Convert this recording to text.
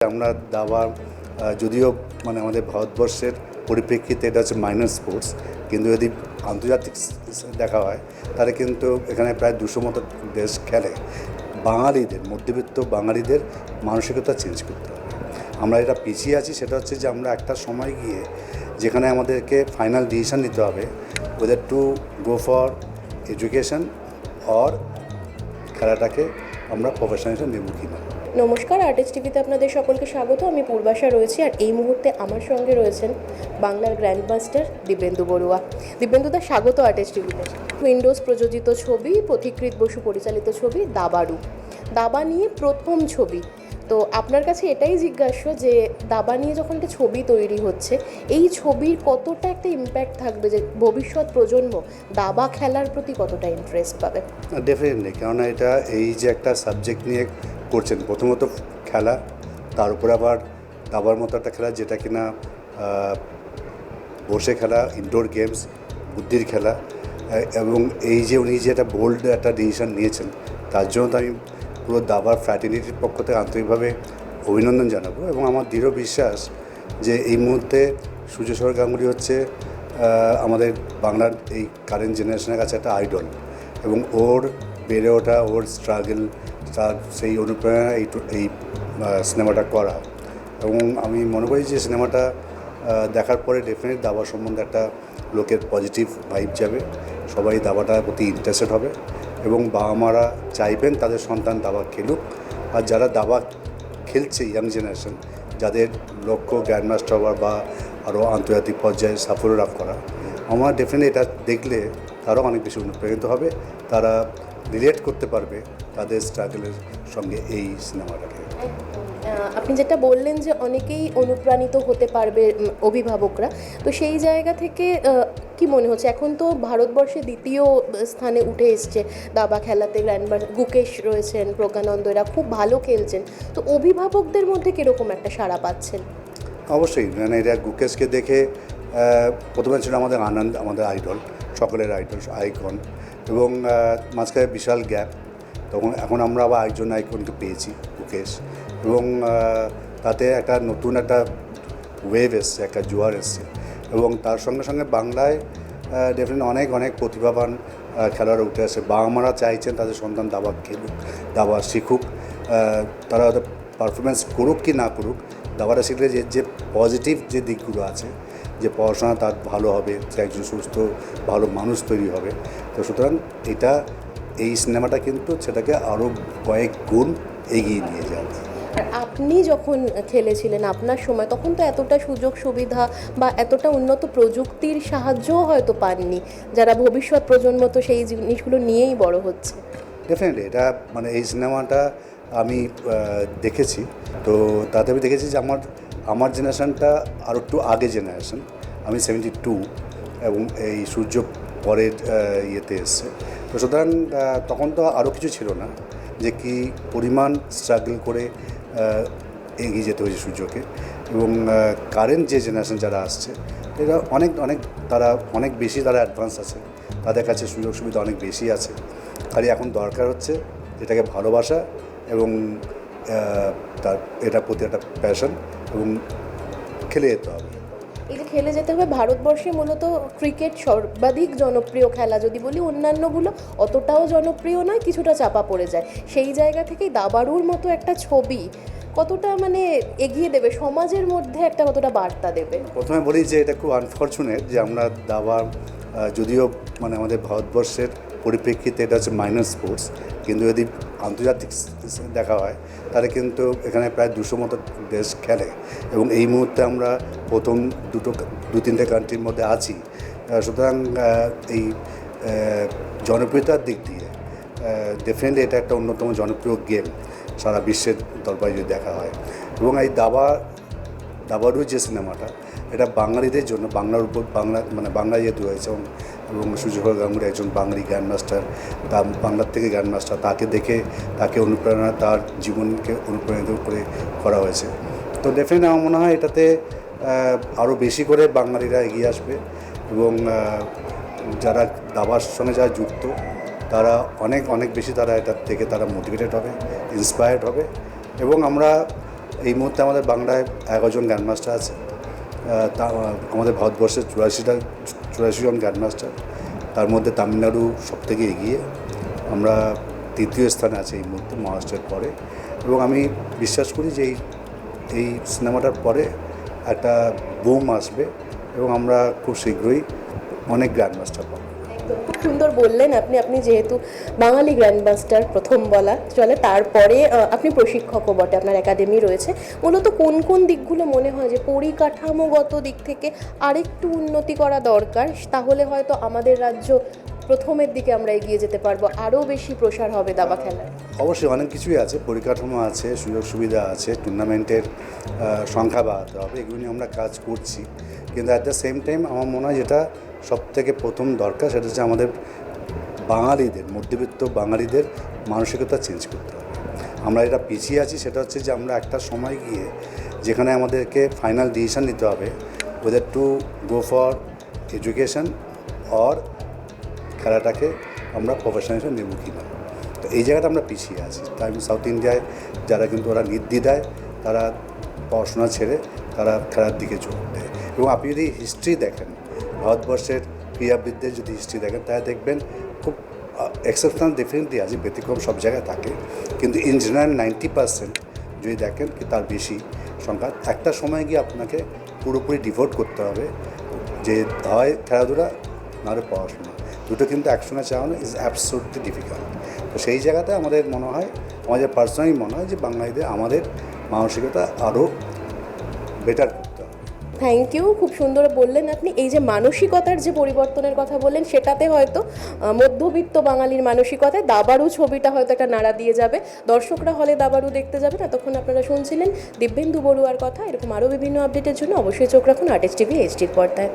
আমরা দাবা যদিও মানে আমাদের ভারতবর্ষের পরিপ্রেক্ষিতে এটা হচ্ছে মাইনর স্পোর্টস কিন্তু যদি আন্তর্জাতিক দেখা হয়, তাহলে কিন্তু এখানে প্রায় দুশো মতো দেশ খেলে। বাঙালিদের, মধ্যবিত্ত বাঙালিদের মানসিকতা চেঞ্জ করতে হবে। আমরা এটা পিছিয়ে আছি সেটা হচ্ছে যে আমরা একটা সময় গিয়ে যেখানে আমাদেরকে ফাইনাল ডিসিশন নিতে হবে ওদের to go for education or খেলাটাকে আমরা প্রফেশনাল হিসেবে নেব কিনা। নমস্কার আর্টিস্ট টিভিতে আপনাদের সকলকে স্বাগত। আমি পূর্বাশা রয়েছি আর এই মুহূর্তে আমার সঙ্গে রয়েছেন বাংলার গ্র্যান্ড মাস্টার দিব্যেন্দু বড়ুয়া দিব্যেন্দুদা স্বাগত আর্টিস্ট টিভিতে উইন্ডোজ প্রযোজিত ছবি পথিকৃত বসু পরিচালিত ছবি, দাবাড়ু। দাবা নিয়ে প্রথম ছবি। তো আপনার কাছে এটাই জিজ্ঞাস্য যে দাবা নিয়ে যখন একটা ছবি তৈরি হচ্ছে, এই ছবির কতটা একটা ইম্প্যাক্ট থাকবে যে ভবিষ্যৎ প্রজন্ম দাবা খেলার প্রতি কতটা ইন্টারেস্ট পাবে? ডেফিনেটলি কেননা এটা এই যে একটা সাবজেক্ট নিয়ে করছেন, প্রথমত খেলা, তার উপরে আবার দাবার মতো একটা খেলা যেটা কিনা বসে খেলা ইনডোর গেমস বুদ্ধির খেলা এবং এই যে উনি যে একটা বোল্ড একটা ডিসিশন নিয়েছেন, তার জন্য তো আমি পুরো দাবার ফ্র্যাটিনিটির পক্ষ থেকে আন্তরিকভাবে অভিনন্দন জানাব এবং আমার দৃঢ় বিশ্বাস যে এই মুহূর্তে সূর্যশোর গাঙ্গুলি হচ্ছে আমাদের বাংলার এই কারেন্ট জেনারেশনের কাছে একটা আইডল এবং ওর বেড়ে ওঠা, ওর স্ট্রাগল তার সেই অনুপ্রেরণা এই এই সিনেমাটা করা। এবং আমি মনে করি যে সিনেমাটা দেখার পরে ডেফিনেট দাবা সম্বন্ধে একটা লোকের পজিটিভ ভাইব যাবে। সবাই দাবাটার প্রতি ইন্টারেস্টেড হবে। এবং বাবা মারা চাইবেন তাদের সন্তান দাবা খেলুক। আর যারা দাবা খেলছে ইয়াং জেনারেশন যাদের লক্ষ্য গ্র্যান্ডমাস্টার হওয়ার বা আরও আন্তর্জাতিক পর্যায়ে সাফল্য লাভ করা, আমার ডেফিনেটলি এটা দেখলে তারাও অনেক বেশি অনুপ্রাণিত হবে। তারা রিলেট করতে পারবে তাদের স্ট্রাগলের সঙ্গে এই সিনেমাটাকে। আপনি যেটা বললেন যে অনেকেই অনুপ্রাণিত হতে পারবে অভিভাবকরা, তো সেই জায়গা থেকে কি মনে হচ্ছে? এখন তো ভারতবর্ষে দ্বিতীয় স্থানে উঠে এসছে দাবা খেলাতে গ্র্যান্ডমার গুকেশ রয়েছেন, প্রজ্ঞানন্দ, এরা খুব ভালো খেলছেন। তো অভিভাবকদের মধ্যে কীরকম একটা সাড়া পাচ্ছেন? অবশ্যই মানে এরা গুকেশকে দেখে প্রথমে ছিল আমাদের আনন্দ, আমাদের আইডল, সকলের আইডল, আইকন, এবং মাঝখানে বিশাল গ্যাপ। তখন, এখন আমরা আবার আরেকজন আইকনকে পেয়েছি, গুকেশ। এবং তাতে একটা নতুন একটা ওয়েভ এসছে, একটা জোয়ার এসছে। এবং তার সঙ্গে সঙ্গে বাংলায় ডেফিনেটলি অনেক অনেক প্রতিভাবান খেলোয়াড় উঠে আসে। বাবা মারা চাইছেন তাদের সন্তান দাবা খেলুক, দাবা শিখুক। তারা হয়তো পারফরমেন্স করুক কি না করুক, দাবাটা শিখলে যে যে পজিটিভ যে দিকগুলো আছে, যে পড়াশোনা তার ভালো হবে, সে একজন সুস্থ, ভালো মানুষ তৈরি হবে। তো সুতরাং এটা, এই সিনেমাটা কিন্তু সেটাকে আরও কয়েক গুণ এগিয়ে নিয়ে আর আপনি যখন খেলেছিলেন আপনার সময়, তখন তো এতটা সুযোগ সুবিধা বা এতটা উন্নত প্রযুক্তির সাহায্যও হয়তো পাননি। যারা ভবিষ্যৎ প্রজন্ম তো সেই জিনিসগুলো নিয়েই বড় হচ্ছে। ডেফিনেটলি এটা মানে এই সিনেমাটা আমি দেখেছি। তো তাতে আমি দেখেছি যে আমার আমার জেনারেশানটা আরও একটু আগে জেনারেশন। আমি সেভেন্টি টু এবং এই সূর্য পরের ইয়েতে এসছে। তো সুতরাং তখন তো আরও কিছু ছিল না। যে কি পরিমাণ স্ট্রাগল করে এগিয়ে যেতে হয়েছে সূর্যকে এবং কারেন্ট যে জেনারেশন যারা আসছে, এরা অনেক অনেক, তারা অনেক বেশি তারা অ্যাডভান্স আছে। তাদের কাছে সুযোগ সুবিধা অনেক বেশি আছে। খালি এখন দরকার হচ্ছে এটাকে ভালোবাসা এবং তার এটার প্রতি একটা প্যাশন এবং খেলে যেতে হবে। যে খেলে যেতে হবে, ভারতবর্ষে মূলত ক্রিকেট সর্বাধিক জনপ্রিয় খেলা। যদি বলি অন্যান্যগুলো, অতটাও জনপ্রিয় নয়, কিছুটা চাপা পড়ে যায়। সেই জায়গা থেকেই দাবাড়ুর মতো একটা ছবি কতটা মানে এগিয়ে দেবে, সমাজের মধ্যে একটা কতটা বার্তা দেবে? প্রথমে বলি যে, এটা খুব আনফর্চুনেট যে আমরা দাবা যদিও মানে আমাদের ভারতবর্ষের পরিপ্রেক্ষিতে এটা হচ্ছে মাইনর স্পোর্টস কিন্তু যদি আন্তর্জাতিক দেখা হয়, তাহলে কিন্তু এখানে প্রায় দুশো মতো দেশ খেলে। এবং এই মুহূর্তে আমরা প্রথম দুটো, দু তিনটে কান্ট্রির মধ্যে আছি। সুতরাং এই জনপ্রিয়তার দিক দিয়ে ডেফিনেটলি এটা একটা অন্যতম জনপ্রিয় গেম সারা বিশ্বের দরবারে যদি দেখা হয়। এবং এই দাবা দাবারু যে সিনেমাটা এটা বাঙালিদের জন্য, বাংলার উপর, বাংলা মানে বাংলা যেহেতু হয়েছে এবং এবং সুযোগ গাঙ্গুলি একজন বাঙালি গ্র্যান্ডমাস্টার তা বাংলার থেকে গ্র্যান্ডমাস্টার তাকে দেখে, তাকে অনুপ্রেরণা তার জীবনকে অনুপ্রাণিত করে করা হয়েছে। তো ডেফিনেট আমার মনে হয় এটাতে আরও বেশি করে বাঙালিরা এগিয়ে আসবে এবং যারা দাবার সঙ্গে যারা যুক্ত, তারা অনেক অনেক বেশি তারা এটার থেকে তারা মোটিভেটেড হবে ইন্সপায়ার্ড হবে। এবং আমরা এই মুহূর্তে আমাদের বাংলায় এগারোজন গ্র্যান্ডমাস্টার আছে। তা, আমাদের ভারতবর্ষের চুরাশিটা চুরাশি জন গ্র্যান্ডমাস্টার তার মধ্যে তামিলনাড়ু সব থেকে এগিয়ে। আমরা তৃতীয় স্থানে আছি এই মুহূর্তে মহারাষ্ট্রের পরে। এবং আমি বিশ্বাস করি যে এই এই সিনেমাটার পরে একটা বুম আসবে এবং আমরা খুব শীঘ্রই অনেক গ্র্যান্ডমাস্টার পাবো। খুব সুন্দর বললেন আপনি আপনি যেহেতু বাঙালি গ্র্যান্ডমাস্টার প্রথম বলা। চলে, তারপরে আপনি প্রশিক্ষকও বটে, আপনার একাডেমি রয়েছে। মূলত কোন কোন দিকগুলো মনে হয় যে পরিকাঠামোগত দিক থেকে আরেকটু উন্নতি করা দরকার, তাহলে হয়তো আমাদের রাজ্য প্রথমের দিকে আমরা এগিয়ে যেতে পারব। আরও বেশি প্রসার হবে দাবা খেলার অবশ্যই, অনেক কিছুই আছে। পরিকাঠামো আছে, সুযোগ সুবিধা আছে টুর্নামেন্টের সংখ্যা বাড়াতে হবে, এগুলো নিয়ে আমরা কাজ করছি। কিন্তু অ্যাট দ্য সেম টাইম আমার মনে হয় যেটা সব থেকে প্রথম দরকার সেটা হচ্ছে আমাদের বাঙালিদের, মধ্যবিত্ত বাঙালিদের মানসিকতা চেঞ্জ করতে হবে। আমরা এটা পিছিয়ে আছি সেটা হচ্ছে যে আমরা একটা সময় গিয়ে যেখানে আমাদেরকে ফাইনাল ডিসিশন নিতে হবে ওদের to go for education or খেলাটাকে আমরা প্রফেশনাল হিসেবে নেব কি না তো এই জায়গাটা আমরা পিছিয়ে আছি। তাই সাউথ ইন্ডিয়ায় যারা কিন্তু ওরা নির্দ্বিধায় তারা পড়াশোনা ছেড়ে তারা খেলার দিকে যোগ দেয়। এবং আপনি যদি হিস্ট্রি দেখেন ভারতবর্ষের ক্রীড়াবিদদের যদি হিস্ট্রি দেখেন, তাহলে দেখবেন খুব এক্সেপশনাল ডেফিনেটলি আছে ব্যতিক্রম সব জায়গায় থাকে। কিন্তু ইন জেনারেল নাইনটি পার্সেন্ট যদি দেখেন কি তার বেশি সংখ্যা, একটা সময় গিয়ে আপনাকে পুরোপুরি ডিভোট করতে হবে যে হয় খেলাধুলা, নাহলে পড়াশোনা। দুটো কিন্তু একসঙ্গে চালানো ইজ অ্যাবসোলুটলি ডিফিকাল্ট তো সেই জায়গাতে আমাদের মনে হয়, আমাদের পার্সোনালি মনে হয় যে বাঙালিদের, আমাদের মানসিকতা আরও বেটার থ্যাংক ইউ খুব সুন্দর বললেন আপনি। এই যে মানসিকতার যে পরিবর্তনের কথা বললেন, সেটাতে হয়তো মধ্যবিত্ত বাঙালির মানসিকতায় দাবারু ছবিটা হয়তো একটা নাড়া দিয়ে যাবে। দর্শকরা হলে দাবারু দেখতে যাবেন। এতক্ষণ আপনারা শুনছিলেন দিব্যেন্দু বড়ুয়ার কথা। এরকম আরও বিভিন্ন আপডেটের জন্য অবশ্যই চোখ রাখুন আর্টিস্ট টিভি এইচডির পর্দায়।